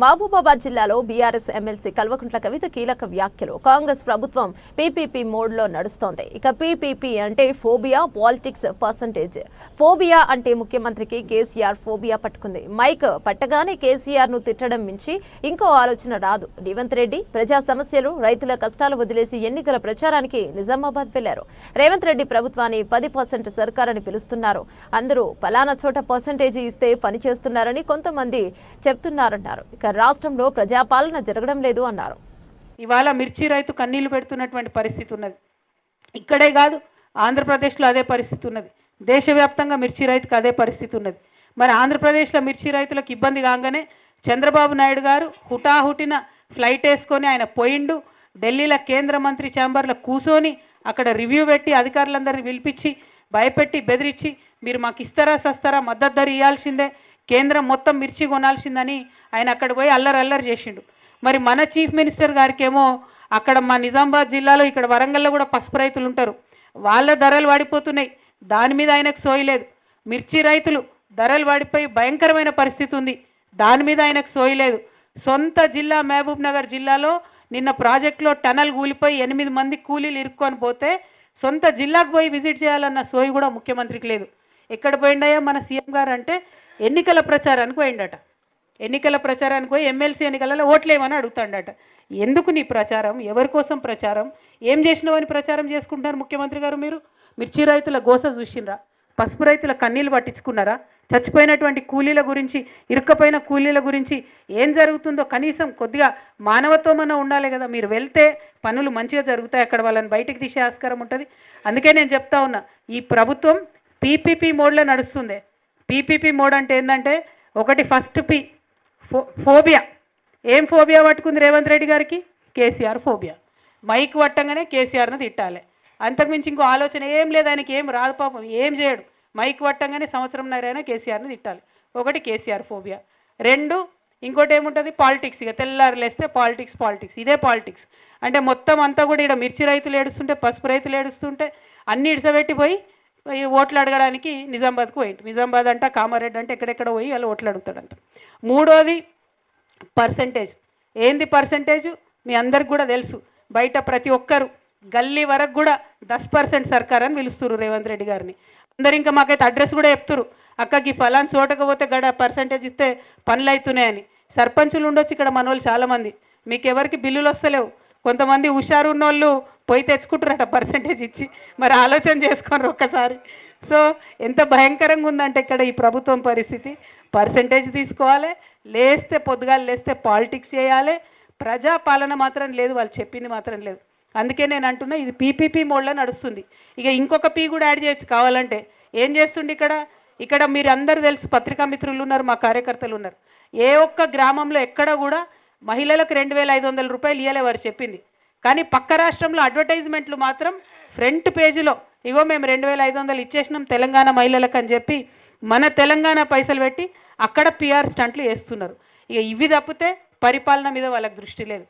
మహబూబాబాద్ జిల్లాలో BRS MLC Kalvakuntla Kavitha కీలక వ్యాఖ్యలు. కాంగ్రెస్ ప్రభుత్వం పీపీపీ మోడ్లో నడుస్తోంది. ఇక పీపీపీ అంటే ఫోబియా పాలిటిక్స్ పర్సంటేజ్. ఫోబియా అంటే ముఖ్యమంత్రికి కేసీఆర్ ఫోబియా పట్టుకుంది. మైక్ పట్టగానే కేసీఆర్ను తిట్టడం మించి ఇంకో ఆలోచన రాదు. రేవంత్ రెడ్డి ప్రజా సమస్యలు రైతుల కష్టాలు వదిలేసి ఎన్నికల ప్రచారానికి నిజామాబాద్ వెళ్ళారు. రేవంత్ రెడ్డి ప్రభుత్వాన్ని పది పర్సెంట్ సర్కారని పిలుస్తున్నారు. అందరూ పలానా చోట పర్సంటేజీ ఇస్తే పని చేస్తున్నారని కొంతమంది చెప్తున్నారన్నారు. ఇక రాష్ట్రంలో ప్రజాపాలన జరగడం లేదు అన్నారు. ఇవాళ మిర్చి రైతు కన్నీళ్ళు పెడుతున్నటువంటి పరిస్థితి ఉన్నది. ఇక్కడే కాదు ఆంధ్రప్రదేశ్లో అదే పరిస్థితి ఉన్నది. దేశవ్యాప్తంగా మిర్చి రైతుకు అదే పరిస్థితి ఉన్నది. మరి ఆంధ్రప్రదేశ్లో మిర్చి రైతులకు ఇబ్బంది కాగానే చంద్రబాబు నాయుడు గారు హుటాహుటిన ఫ్లైట్ వేసుకొని ఆయన పోయిండు. ఢిల్లీలో కేంద్ర మంత్రి ఛాంబర్లో కూసోని అక్కడ రివ్యూ పెట్టి అధికారులందరినీ పిలిపించి భయపెట్టి బెదిరించి మీరు మాకు ఇస్తారా సస్తారా మద్దతు ధర ఇవ్వాల్సిందే కేంద్రం మొత్తం మిర్చి కొనాల్సిందని ఆయన అక్కడ పోయి అల్లరి అల్లరి చేసిండు. మరి మన చీఫ్ మినిస్టర్ గారికేమో అక్కడ మా నిజామాబాద్ జిల్లాలో ఇక్కడ వరంగల్లో కూడా పసుపు రైతులు ఉంటారు. వాళ్ళ ధరలు పడిపోతున్నాయి దాని మీద ఆయనకు సోయలేదు మిర్చి రైతులు ధరలు పడిపోయి భయంకరమైన పరిస్థితి ఉంది. దాని మీద ఆయనకు సోయలేదు సొంత జిల్లా మహబూబ్ నగర్ జిల్లాలో నిన్న ప్రాజెక్టులో టనల్ కూలిపోయి ఎనిమిది మంది కూలీలు ఇరుక్కొని పోతే సొంత జిల్లాకు పోయి విజిట్ చేయాలన్న సోయి కూడా ముఖ్యమంత్రికి లేదు. ఎక్కడ పోయిండయా మన సీఎం గారు అంటే ఎన్నికల ప్రచారానికి పోయిండట. ఎన్నికల ప్రచారానికి పోయి ఎమ్మెల్సీ ఎన్నికలలో ఓట్లేమని అడుగుతాడట. ఎందుకు నీ ప్రచారం? ఎవరి కోసం ప్రచారం? ఏం చేసినావని ప్రచారం చేసుకుంటున్నారు ముఖ్యమంత్రి గారు మీరు? మిర్చి రైతుల గోస చూసిండ్రా పసుపు రైతుల కన్నీళ్ళు పట్టించుకున్నారా? చచ్చిపోయినటువంటి కూలీల గురించి ఇరుక్కపోయిన కూలీల గురించి ఏం జరుగుతుందో కనీసం కొద్దిగా మానవత్వమన్నా ఉండాలి కదా. మీరు వెళ్తే పనులు మంచిగా జరుగుతాయి. అక్కడ వాళ్ళని బయటకు తీసే ఆస్కారం ఉంటుంది. అందుకే నేను చెప్తా ఉన్నా ఈ ప్రభుత్వం పీపీపీ మోడ్లో నడుస్తుంది. పీపీపీ మోడ్ అంటే ఏంటంటే ఒకటి ఫస్ట్ పి ఫో ఫోబియా. ఏం ఫోబియా పట్టుకుంది రేవంత్ రెడ్డి గారికి? కేసీఆర్ ఫోబియా. మైక్ పట్టంగానే కేసీఆర్ను తిట్టాలి. అంతకుమించి ఇంకో ఆలోచన ఏం లేదు ఆయనకి ఏం రాదు పాపం ఏం చేయడు. మైక్ పట్టంగానే సంవత్సరం నరైనా కేసీఆర్ని తిట్టాలి. ఒకటి కేసీఆర్ ఫోబియా. రెండు ఇంకోటి ఏముంటుంది? పాలిటిక్స్. ఇక తెల్లారు లేస్తే పాలిటిక్స్ పాలిటిక్స్. ఇదే పాలిటిక్స్. అంటే మొత్తం అంతా కూడా ఇక్కడ మిర్చి రైతులు ఏడుస్తుంటే పసుపు రైతులు ఏడుస్తుంటే అన్ని ఇడిసబెట్టిపోయి ఓట్లు అడగడానికి నిజామాబాద్కు పోయింది నిజామాబాద్ అంట కామారెడ్డి అంటే ఎక్కడెక్కడ పోయి వాళ్ళు ఓట్లు అడుగుతాడంట. మూడోది పర్సంటేజ్. ఏంది పర్సంటేజ్? మీ అందరికి కూడా తెలుసు. బయట ప్రతి ఒక్కరు గల్లీ వరకు కూడా దస్ పర్సెంట్ సర్కార్ అని పిలుస్తున్నారు రేవంత్ రెడ్డి గారిని. అందరు ఇంకా మాకైతే అడ్రస్ కూడా చెప్తురు అక్కకి ఫలాన్ చోటకపోతే గడ పర్సంటేజ్ ఇస్తే పనులు అవుతున్నాయని సర్పంచులు ఉండొచ్చు ఇక్కడ మన వాళ్ళు చాలామంది. మీకు ఎవరికి బిల్లులు వస్తలేవు. కొంతమంది హుషారు ఉన్నోళ్ళు పోయి తెచ్చుకుంటారట పర్సంటేజ్ ఇచ్చి? మరి ఆలోచన చేసుకోరు ఒక్కసారి. సో ఎంత భయంకరంగా ఉందంటే ఇక్కడ ఈ ప్రభుత్వం పరిస్థితి. పర్సంటేజ్ తీసుకోవాలి లేస్తే పొద్దుగాలు లేస్తే పాలిటిక్స్ చేయాలి. ప్రజా పాలన మాత్రం లేదు వాళ్ళు చెప్పింది మాత్రం లేదు. అందుకే నేను అంటున్నా ఇది పీపీపీ మోడ్లో నడుస్తుంది. ఇక ఇంకొక పీ కూడా యాడ్ చేయొచ్చు కావాలంటే. ఏం చేస్తుండే ఇక్కడ? ఇక్కడ మీరు అందరూ తెలుసు పత్రికా మిత్రులు ఉన్నారు మా కార్యకర్తలు ఉన్నారు. ఏ ఒక్క గ్రామంలో ఎక్కడ కూడా మహిళలకు రెండు వేల ఐదు వందల రూపాయలు ఇవ్వలే వారు చెప్పింది. కానీ పక్క రాష్ట్రంలో అడ్వర్టైజ్మెంట్లు మాత్రం ఫ్రంట్ పేజీలో. ఇగో మేము రెండు వేల ఐదు వందలు ఇచ్చేసినాం తెలంగాణ మహిళలకు అని చెప్పి మన తెలంగాణ పైసలు పెట్టి అక్కడ పిఆర్ స్టంట్లు వేస్తున్నారు. ఇక ఇవి తప్పితే పరిపాలన మీద వాళ్ళకి దృష్టి లేదు.